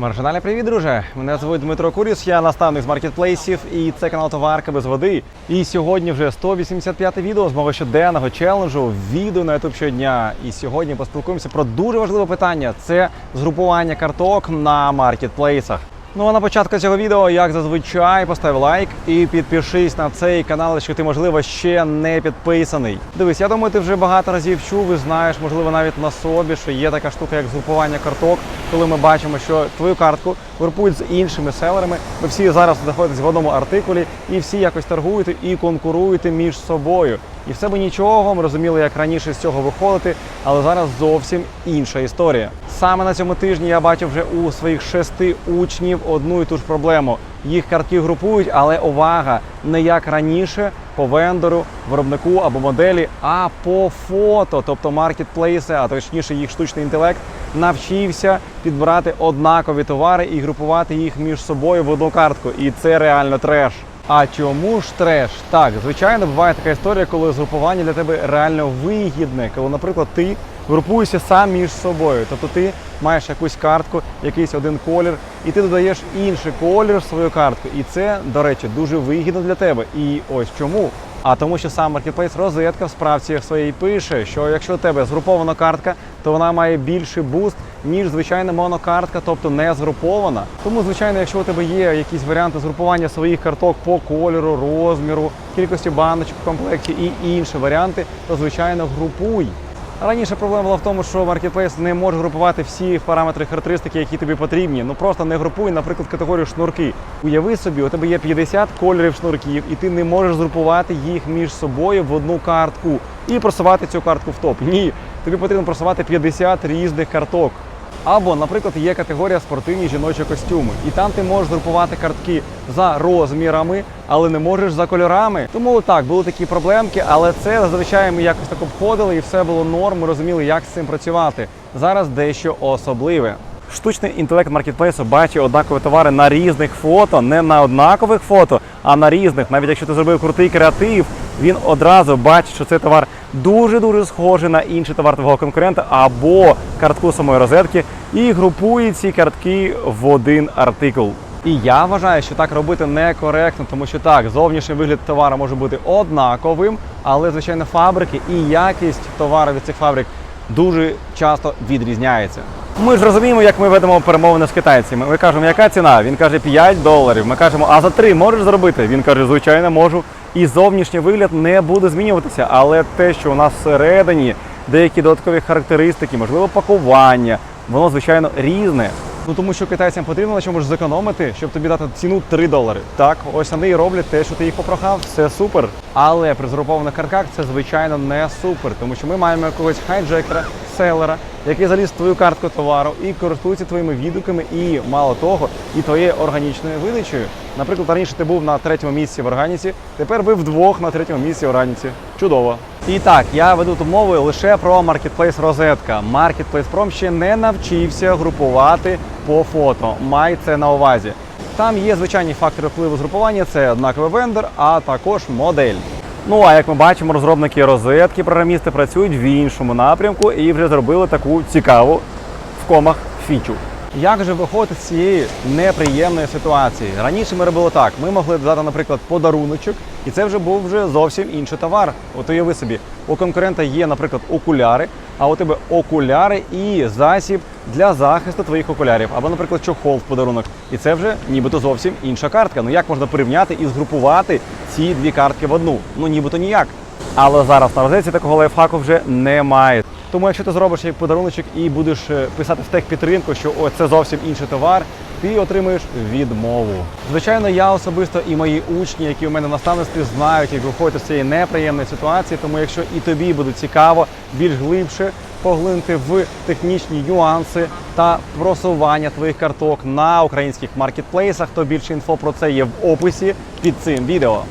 Маржинальний привіт, друже! Мене звуть Дмитро Куріс, я наставник з маркетплейсів і це канал Товарка без води. І сьогодні вже 185 відео з мого щоденного челенджу відео на YouTube щодня. І сьогодні поспілкуємося про дуже важливе питання: це згрупування карток на маркетплейсах. Ну а на початку цього відео, як зазвичай, постав лайк і підпишись на цей канал, якщо ти, можливо, ще не підписаний. Дивись, я думаю, ти вже багато разів чув і знаєш, можливо, навіть на собі, що є така штука, як згрупування карток, коли ми бачимо, що твою картку групують з іншими селерами. Ви всі зараз знаходитесь в одному артикулі, і всі якось торгуєте і конкуруєте між собою. І все би нічого, ми розуміли, як раніше з цього виходити, але зараз зовсім інша історія. Саме на цьому тижні я бачив вже у своїх шести учнів одну і ту ж проблему. Їх картки групують, але увага, не як раніше по вендору, виробнику або моделі, а по фото, тобто маркетплейси, а точніше їх штучний інтелект навчився підбирати однакові товари і групувати їх між собою в одну картку. І це реально треш. А чому ж треш? Так, звичайно, буває така історія, коли згрупування для тебе реально вигідне, коли, наприклад, ти групуєшся сам між собою. Тобто ти маєш якусь картку, якийсь один колір, і ти додаєш інший колір в свою картку. І це, до речі, дуже вигідно для тебе. І ось чому. А тому, що сам маркетплейс розетка в справці своїй пише, що якщо у тебе згрупована картка, то вона має більший буст, ніж звичайна монокартка, тобто не згрупована. Тому, звичайно, якщо у тебе є якісь варіанти згрупування своїх карток по кольору, розміру, кількості баночок в комплекті і інші варіанти, то звичайно групуй. Раніше проблема була в тому, що маркетплейс не може групувати всі параметри характеристики, які тобі потрібні. Ну просто не групуй, наприклад, категорію шнурки. Уяви собі, у тебе є 50 кольорів шнурків, і ти не можеш згрупувати їх між собою в одну картку і просувати цю картку в топ. Ні, тобі потрібно просувати 50 різних карток. Або, наприклад, є категорія спортивні жіночі костюми, і там ти можеш групувати картки за розмірами, але не можеш за кольорами. Тому так, були такі проблемки, але це зазвичай ми якось так обходили і все було норм. Ми розуміли, як з цим працювати. Зараз дещо особливе. Штучний інтелект маркетплейсу бачить однакові товари на різних фото, не на однакових фото, а на різних. Навіть якщо ти зробив крутий креатив, він одразу бачить, що цей товар дуже-дуже схожий на інший товар твого конкурента або картку самої розетки, і групує ці картки в один артикул. І я вважаю, що так робити некоректно, тому що так, зовнішній вигляд товару може бути однаковим, але звичайно фабрики і якість товару від цих фабрик дуже часто відрізняється. Ми ж розуміємо, як ми ведемо перемовини з китайцями. Ми кажемо, яка ціна? Він каже 5 доларів. Ми кажемо, а за 3 можеш зробити? Він каже, звичайно, можу. І зовнішній вигляд не буде змінюватися, але те, що у нас всередині деякі додаткові характеристики, можливо, пакування, воно звичайно різне. Ну тому що китайцям потрібно на чомусь зекономити, щоб тобі дати ціну 3 долари. Так, ось вони і роблять те, що ти їх попрохав, все супер. Але при згрупованих карках це звичайно не супер, тому що ми маємо якогось хайджекера, селера, який заліз в твою картку товару і користується твоїми відгуками, і мало того, і твоєю органічною видачею. Наприклад, раніше ти був на третьому місці в органіці, тепер ви вдвох на третьому місці в органіці. Чудово. І так, я веду тут мову лише про маркетплейс розетка. Marketplace Prom ще не навчився групувати по фото. Май це на увазі. Там є звичайні фактори впливу згрупування: це однаковий вендор, а також модель. Ну а як ми бачимо, розробники розетки, програмісти працюють в іншому напрямку і вже зробили таку цікаву в комах фічу. Як же виходити з цієї неприємної ситуації? Раніше ми робили так: ми могли додати, наприклад, подаруночок, і це вже був вже зовсім інший товар. От уяви собі, у конкурента є, наприклад, окуляри, а у тебе окуляри і засіб для захисту твоїх окулярів, або, наприклад, чохол в подарунок. І це вже нібито зовсім інша картка. Ну як можна порівняти і згрупувати ці дві картки в одну? Ну нібито ніяк. Але зараз на розетці такого лайфхаку вже немає. Тому якщо ти зробиш як подаруночок і будеш е, писати в техпідтримку, що о, це зовсім інший товар, ти отримаєш відмову. Звичайно, я особисто і мої учні, які у мене в наставництві, знають, як виходити з цієї неприємної ситуації. Тому якщо і тобі буде цікаво більш глибше поглинути в технічні нюанси та просування твоїх карток на українських маркетплейсах, то більше інфо про це є в описі під цим відео.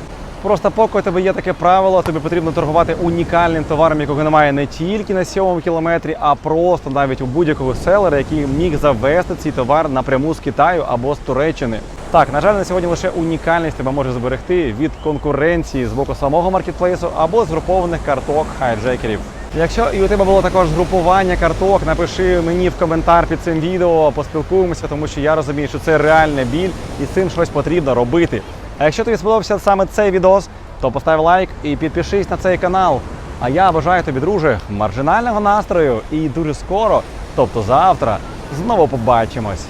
Просто поки у тебе є таке правило, тобі потрібно торгувати унікальним товаром, якого немає не тільки на сьомому кілометрі, а просто навіть у будь-якого селера, який міг завести цей товар напряму з Китаю або з Туреччини. Так, на жаль, на сьогодні лише унікальність тебе може зберегти від конкуренції з боку самого маркетплейсу або згрупованих карток хайджекерів. Якщо і у тебе було також згрупування карток, напиши мені в коментар під цим відео, поспілкуємося, тому що я розумію, що це реальний біль і з цим щось потрібно робити. А якщо тобі сподобався саме цей відос, то постав лайк і підпишись на цей канал. А я бажаю тобі, друже, маржинального настрою і дуже скоро, тобто завтра, знову побачимось.